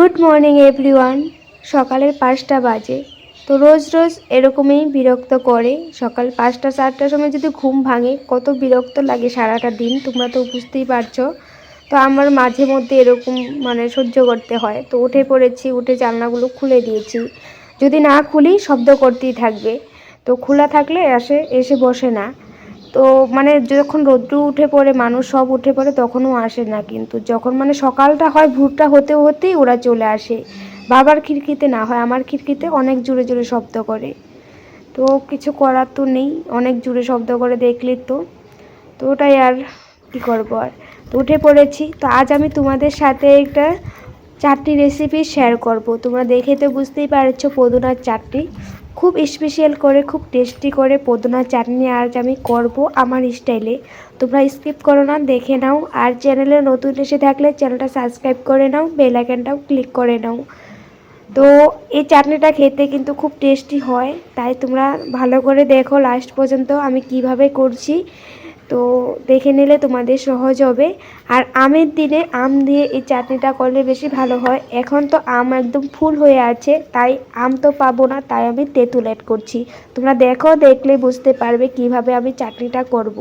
Good morning everyone সকালের পাঁচটা বাজে। তো রোজ রোজ এরকমই বিরক্ত করে। সকাল পাঁচটা চারটার সময় যদি ঘুম ভাঙে, কত বিরক্ত লাগে সারাটা দিন, তোমরা তো বুঝতেই পারছ। তো আমার মাঝে মধ্যে এরকম মানে সহ্য করতে হয়। তো উঠে পড়েছি, উঠে জানলাগুলো খুলে দিয়েছি। যদি না খুলি, শব্দ করতেই থাকবে। তো খোলা থাকলে আসে এসে বসে না। তো মানে যখন রোদ্রু উঠে পড়ে, মানুষ সব উঠে পড়ে, তখনও আসে না কিন্তু। যখন মানে সকালটা হয়, ভোরটা হতে হতেই ওরা চলে আসে। বাবার খিড়কিতে না হয়, আমার খিড়কিতে অনেক জোরে জোরে শব্দ করে। তো কিছু করার তো নেই, অনেক জোরে শব্দ করে দেখলি তো। তো ওটাই আর কী করব আর। তো উঠে পড়েছি। তো আজ আমি তোমাদের সাথে একটা চারটি রেসিপি শেয়ার করব। তোমরা দেখে তো বুঝতেই পারছ, পদুনার চাটনি খুব স্পেশাল করে, খুব টেস্টি করে পদনা চাটনি আজ আমি করব আমার স্টাইলে তোমরা স্কিপ করো না, দেখে নাও। আর চ্যানেলে নতুন এসে থাকলে চ্যানেলটা সাবস্ক্রাইব করে নাও বেল আইকনটাও ক্লিক করে নাও। তো এই চাটনিটা খেতে কিন্তু খুব টেস্টি হয়, তাই তোমরা ভালো করে দেখো লাস্ট পর্যন্ত আমি কীভাবে করছি। তো দেখে নিলে তোমাদের সহজ হবে। আর আমের দিনে আম দিয়ে এই চাটনিটা করলে বেশি ভালো হয়। এখন তো আম একদম ফুল হয়ে আছে, তাই আম তো পাবো না, তাই আমি তেঁতুল অ্যাড করছি। তোমরা দেখো, দেখলে বুঝতে পারবে কীভাবে আমি চাটনিটা করব।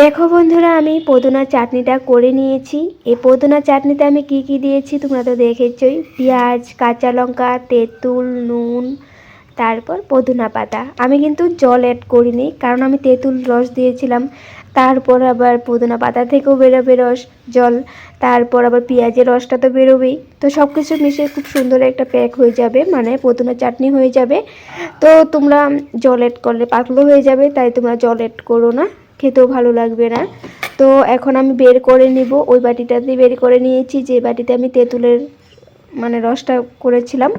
দেখো বন্ধুরা, আমি পদুনা চাটনিটা করে নিয়েছি। এই পদুনা চাটনিতে আমি কি কি দিয়েছি তোমরা তো দেখেছই। পেঁয়াজ, কাঁচা লঙ্কা, তেঁতুল, নুন, তারপর পদুনা পাতা। আমি কিন্তু জল অ্যাড করিনি, কারণ আমি তেঁতুল রস দিয়েছিলাম। তারপর আবার পুদিনা পাতা থেকেও বেরোবে রস, জল। তারপর আবার পেঁয়াজের রসটা তো বেরোবেই। তো সব কিছু মিশিয়ে খুব সুন্দর একটা প্যাক হয়ে যাবে মানে পুদিনা চাটনি হয়ে যাবে। তো তোমরা জল অ্যাড করলে পাতলো হয়ে যাবে, তাই তোমরা জল অ্যাড করো না। খেতেও ভালো লাগবে না। তো এখন আমি বের করে নিব, ওই বাটিটাতে বের করে নিয়েছি, যে বাটিতে আমি তেঁতুলের মানে রসটা করেছিলাম।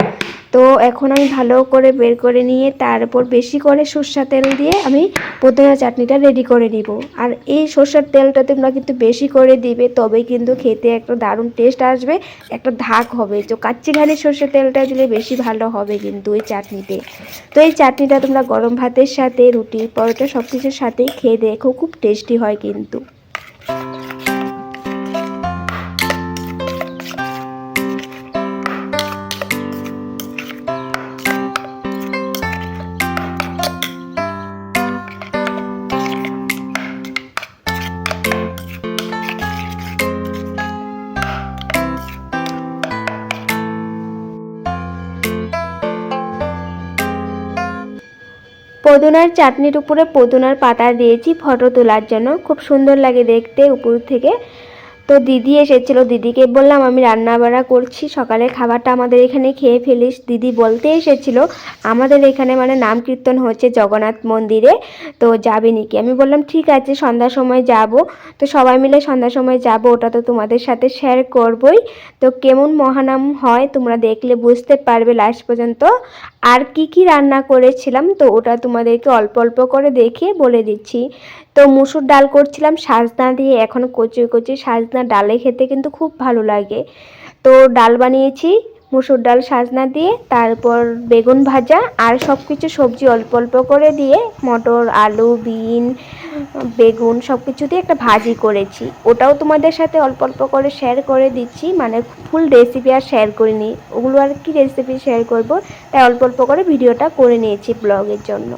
তো এখন আমি ভালো করে বের করে নিয়ে তারপর বেশি করে সর্ষা তেল দিয়ে আমি পুদিনা চাটনিটা রেডি করে নিব। আর এই সর্ষার তেলটা তোমরা কিন্তু বেশি করে দিবে তবেই কিন্তু খেতে একটা দারুণ টেস্ট আসবে, একটা ধাক হবে। তো কাচ্চিঘানি সর্ষের তেলটা দিলে বেশি ভালো হবে কিন্তু এই চাটনিতে। তো এই চাটনিটা তোমরা গরম ভাতের সাথে রুটি পরোটা সব কিছুর সাথেই খেয়ে দেখো, খুব টেস্টি হয় কিন্তু। পদুনার চাটনির উপরে পদুনার পাতা দিয়েছি ফটো তোলার জন্য। খুব সুন্দর লাগে দেখতে উপর থেকে। তো দিদি এসেছিল, দিদিকে বললাম, আমি রান্না বাড়া করছি সকালে খাবারটা আমাদের এখানে খেয়ে ফেলিস। দিদি বলতে এসেছিল, আমাদের এখানে মানে নাম কীর্তন হচ্ছে জগন্নাথ মন্দিরে, তো যাবে নাকি? আমি বললাম, ঠিক আছে, সন্ধ্যার সময় যাব। তো সবাই মিলে সন্ধ্যার সময় যাব, ওটা তো তোমাদের সাথে শেয়ার করবই। তো কেমন মহানাম হয় তোমরা দেখলে বুঝতে পারবে লাস্ট পর্যন্ত। আর কি কি রান্না করেছিলাম, তো ওটা তোমাদেরকে অল্প অল্প করে দেখে বলে দিচ্ছি। তো মুসুর ডাল করছিলাম, সাজনা দিয়ে এখন কচি কচি সাজনা ডালে খেতে কিন্তু খুব ভালো লাগে। তো ডাল বানিয়েছি, মুসুর ডাল সাজনা দিয়ে, তারপর বেগুন ভাজা আর সব কিছু সবজি অল্প অল্প করে দিয়ে মটর, আলু, বিন, বেগুন সব কিছু দিয়ে একটা ভাজি করেছি। ওটাও তোমাদের সাথে অল্প অল্প করে শেয়ার করে দিচ্ছি মানে ফুল রেসিপি আর শেয়ার করিনি। ওগুলো আর কি রেসিপি শেয়ার করব, তাই অল্প অল্প করে ভিডিওটা করে নিয়েছি ব্লগের জন্য।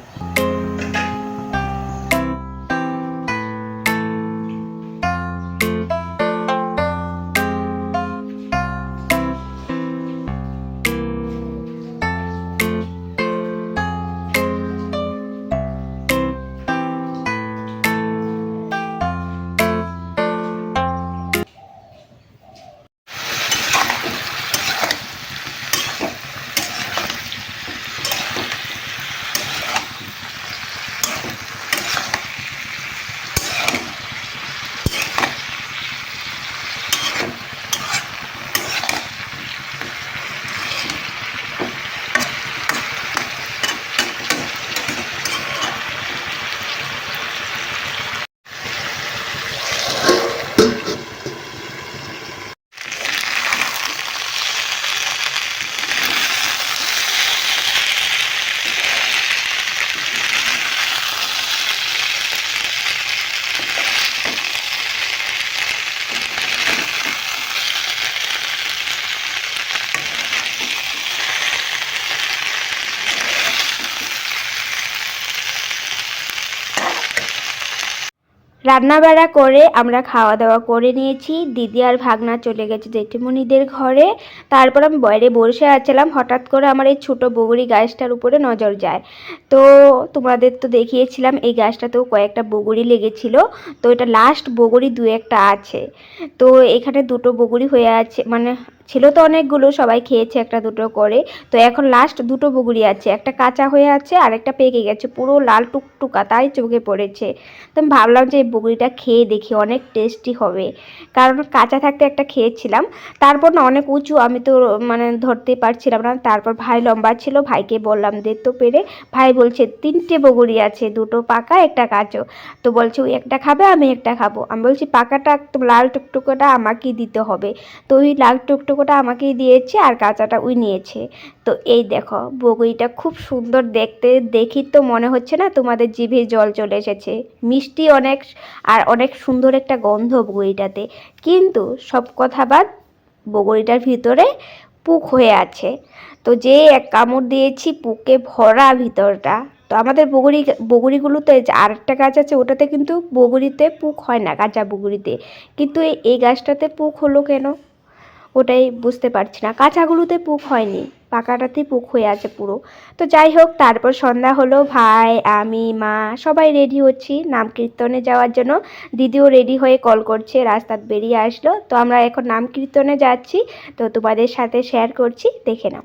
রান্নাবাড়া করে আমরা খাওয়া দাওয়া করে নিয়েছি। দিদি আর ভাগনা চলে গেছে জেঠিমণিদের ঘরে। তারপর আমি বাইরে বসে আছিলাম। হঠাৎ করে আমার এই ছোটো বগুড়ি গাছটার উপরে নজর যায়। তো তোমাদের তো দেখিয়েছিলাম, এই গাছটাতেও কয়েকটা বগুড়ি লেগেছিল। তো এটা লাস্ট বগুড়ি দু একটা আছে। তো এখানে দুটো বগুড়ি হয়ে আছে মানে ছিল তো অনেকগুলো, সবাই খেয়েছে একটা দুটো করে। তো এখন লাস্ট দুটো বগুড়ি আছে, একটা কাঁচা হয়ে আছে আর একটা পেকে গেছে, পুরো লাল টুকটুকা, তাই চোখে পড়েছে। তো আমি ভাবলাম যে এই বগুড়িটা খেয়ে দেখি, অনেক টেস্টি হবে। কারণ কাঁচা থাকতে একটা খেয়েছিলাম, তারপর না অনেক উঁচু, আমি তো মানে ধরতে পারছিলাম না। তারপর ভাই লম্বা ছিল, ভাইকে বললাম, দে তো পেরে। ভাই বলছে, তিনটে বগুড়ি আছে, দুটো পাকা, একটা কাঁচো। তো বলছে, ওই একটা খাবে, আমি একটা খাব। আমি বলছি, পাকাটা, লাল টুকটুকোটা আমাকেই দিতে হবে। তো ওই লাল টুকটুকোটা আমাকেই দিয়েছে আর কাঁচাটা উই নিয়েছে। তো এই দেখো বগুড়িটা খুব সুন্দর দেখতে, দেখি তো মনে হচ্ছে না তোমাদের জিভে জল চলে এসেছে। মিষ্টি অনেক আর অনেক সুন্দর একটা গন্ধ বগুড়িটাতে কিন্তু সব কথা বাদ বগুড়িটার ভিতরে পুক হয়ে আছে। তো যে এক কামড় দিয়েছি পুকে ভরা ভিতরটা। তো আমাদের বগুড়ি বগুড়িগুলোতে আরেকটা গাছ আছে, ওটাতে কিন্তু বগুড়িতে পুক হয় না কাঁচা বগুড়িতে কিন্তু এই গাছটাতে পুক হলো কেন? ওটাই বুঝতে পারছি না। কাঁচাগুলোতে পুক হয়নি পাকাটাতেই পুক হয়ে আছে পুরো। তো যাই হোক, তারপর সন্ধ্যা হলো, ভাই, আমি, মা, সবাই রেডি হচ্ছি নাম কীর্তনে যাওয়ার জন্য। দিদিও রেডি হয়ে কল করছে, রাস্তা বেরিয়ে আসলো। তো আমরা এখন নাম কীর্তনে যাচ্ছি, তো তোমাদের সাথে শেয়ার করছি, দেখে নাও।